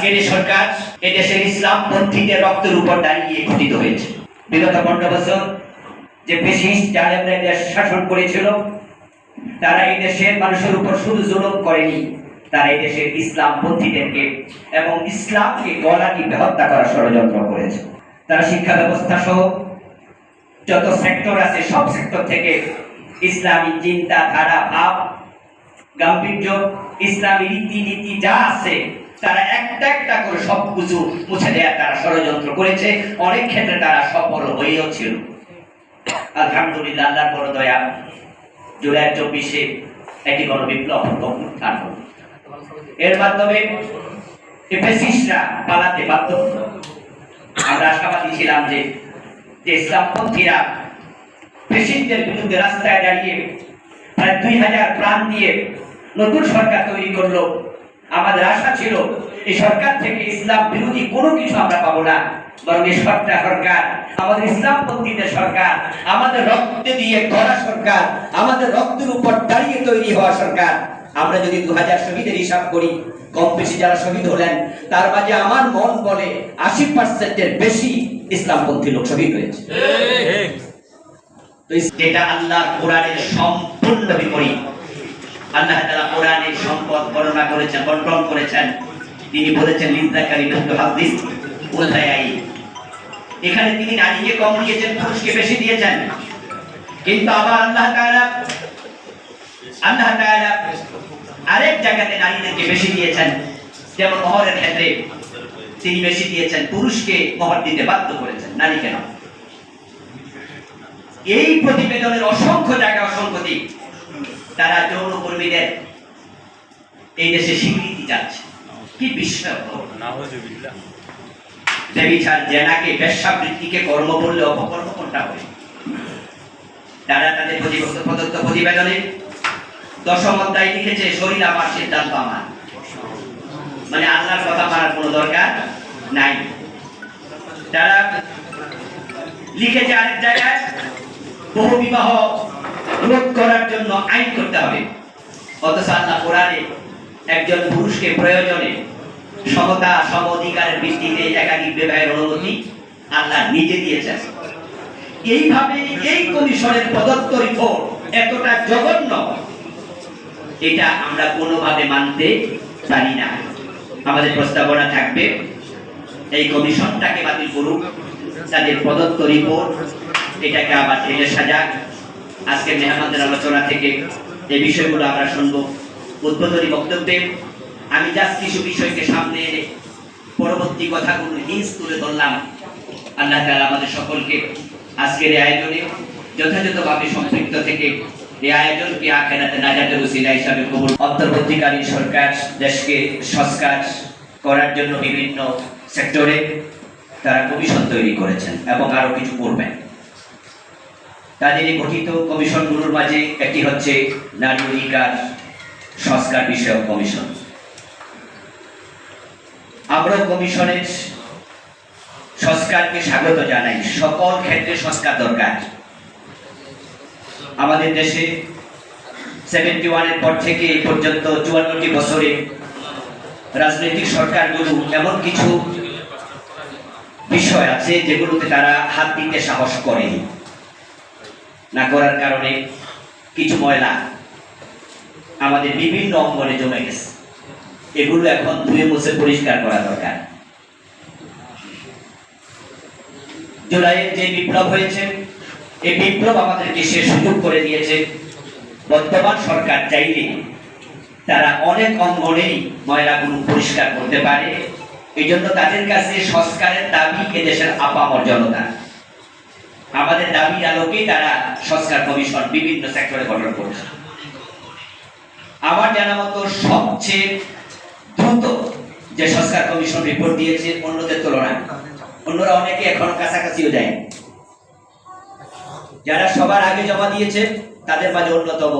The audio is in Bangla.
আজকের এই সরকার এদেশের ইসলাম পন্থীদের রক্তের উপর দাঁড়িয়ে হয়েছে। বিগত পনেরো বছর যে জালেমরা শাসন করেছিল, তারা এই মানুষের উপর শুধু করেনি, তারা এই ইসলাম পন্থীদেরকে এবং ইসলামকে গলা টিপে হত্যা করার ষড়যন্ত্র করেছে। তারা শিক্ষা ব্যবস্থা সহ যত সেক্টর আছে, সব সেক্টর থেকে ইসলামী চিন্তা ধারা ভাব, গাম্ভীর্য, ইসলামী রীতিনীতি যা আছে তারা একটা একটা করে সব কিছু মুছে দেওয়ার তারা ষড়যন্ত্র করেছে। অনেক ক্ষেত্রে তারা সফল হয়েও ছিল। আলহামদুলিল্লাহ, আল্লাহর বড় দয়া। জুলাই চব্বিশে একটি গণবিপ্লব উত্থান হল। এর মাধ্যমে ফেসিস্টরা পালাতে বাধ্য। আমরা আশাবাদী ছিলাম যে যে ইসলামপন্থীরা ফেসিস্টদের বিরুদ্ধে রাস্তায় দাঁড়িয়ে প্রায় দুই হাজার প্রাণ দিয়ে নতুন সরকার তৈরি করল। আমাদের আশা ছিল এই সরকার থেকে ইসলাম বিরোধী কোনো কিছু আমরা পাবো না। বরং এই সরকার সরকার আমাদের ইসলামপন্থীদের সরকার আমাদের রক্তে দিয়ে গড়া সরকার আমাদের রক্তের উপর দাঁড়িয়ে তৈরি হওয়া সরকার। আমরা যদি দু হাজার শহীদের হিসাব করি কম বেশি যারা শহীদ হলেন তার মাঝে আমার মন বলে আশি পার্সেন্টের বেশি ইসলামপন্থী লোক শহীদ হয়েছে। যেটা আল্লাহ কোরআনের সম্পূর্ণ বিপরীত। আল্লাহ কোরআনের সম্পদ বর্ণনা করেছেন বন্টন করেছেন। তিনি বলেছেন এখানে তিনি নারীকে কম দিয়েছেন, পুরুষকে বেশি দিয়েছেন। কিন্তু আবার আল্লাহ আল্লাহ আরেক জায়গাতে নারীদেরকে বেশি দিয়েছেন। যেমন মহরের ক্ষেত্রে তিনি বেশি দিয়েছেন, পুরুষকে মহর দিতে বাধ্য করেছেন, নারীকে নয়। এই প্রতিবেদনের অসংখ্য জায়গা অসংখ্য দিক। তারা যৌন কর্মীদের এই দেশে স্বীকৃতি যাচ্ছে কি বিস্ময় দেবীচার জেনাকে বেশ্যাবৃত্তিকে কর্ম বললে অপকর্ম কোনটা হবে? তারা তাদের প্রদত্ত প্রতিবেদনে দশম অধ্যায় লিখেছে শরীর আমার সিদ্ধান্ত আমার। মানে আল্লাহর কথা মানার কোনো দরকার নাই। তারা লিখেছে আরেক জায়গায় বহু বিবাহ রোধ করার জন্য আইন করতে হবে। অথচ আল্লাহ কোরআনে একজন পুরুষকে প্রয়োজনে সমতা, সম অধিকারের ভিত্তিতে একাধিক বিবাহের অনুমতি আল্লাহ নিজে দিয়েছেন। এইভাবে এই কমিশনের প্রদত্ত রিপোর্ট এতটা জঘন্য, এটা আমরা কোনোভাবে মানতে পারি না। আমাদের প্রস্তাবনা থাকবে, এই কমিশনটাকে বাতিল করুক, তাদের প্রদত্ত রিপোর্ট, এটাকে আবার ঢেলে সাজাক। আজকে মেহমানদের আলোচনা থেকে এই বিষয়গুলো আমরা শুনব উদ্বোধনী বক্তব্যে। আমি জাস্ট কিছু বিষয়কে সামনে এনে পরবর্তী কথাগুলো হিন্স তুলে ধরলাম। আল্লাহ তাআলা আমাদের সকলকে আজকের এই আয়োজনে যথাযথভাবে সম্পৃক্ত থেকে এই আয়োজনকে আখেরাতে নাজাতের উসিলা হিসাবে কবুল। অন্তর্বর্তীকালীন সরকার দেশকে সংস্কার করার জন্য বিভিন্ন সেক্টরে তারা কমিশন তৈরি করেছেন এবং আরও কিছু করবেন। তাদের গঠিত কমিশনগুলোর মাঝে একটি হচ্ছে নারী অধিকার সংস্কার বিষয়ক কমিশন। আমরা কমিশনের সংস্কারকে স্বাগত জানাই। সকল ক্ষেত্রে সংস্কার দরকার। আমাদের দেশে সেভেন্টি ওয়ানের পর থেকে এই পর্যন্ত চুয়ান্নটি বছরে রাজনৈতিক সরকারগুলো এমন কিছু বিষয় আছে যেগুলোতে তারা হাত দিতে সাহস করেনি। না করার কারণে কিছু ময়লা আমাদের বিভিন্ন অঙ্গনে জমে গেছে। এগুলো এখন ধুয়ে মুছে পরিষ্কার করা দরকার। জুলাইয়ের যে বিপ্লব হয়েছে, এই বিপ্লব আমাদেরকে সে সুযোগ করে দিয়েছে। বর্তমান সরকার চাইলে তারা অনেক অঙ্গনেই ময়লাগুলো পরিষ্কার করতে পারে। এই জন্য তাদের কাছে সংস্কারের দাবি এদেশের আপামর জনতা। আমাদের দাবির আলোকেই তারা সংস্কার কমিশন বিভিন্ন সেক্টরে গঠন করছে। আমার জানা মতো সবচেয়ে দ্রুত যে সংস্কার কমিশন রিপোর্ট দিয়েছে, অন্যদের তুলনায়। অন্যরা অনেকে এখন কাছাকাছিও যায় যারা সবার আগে জমা দিয়েছে, তাদের মাঝে অন্যতম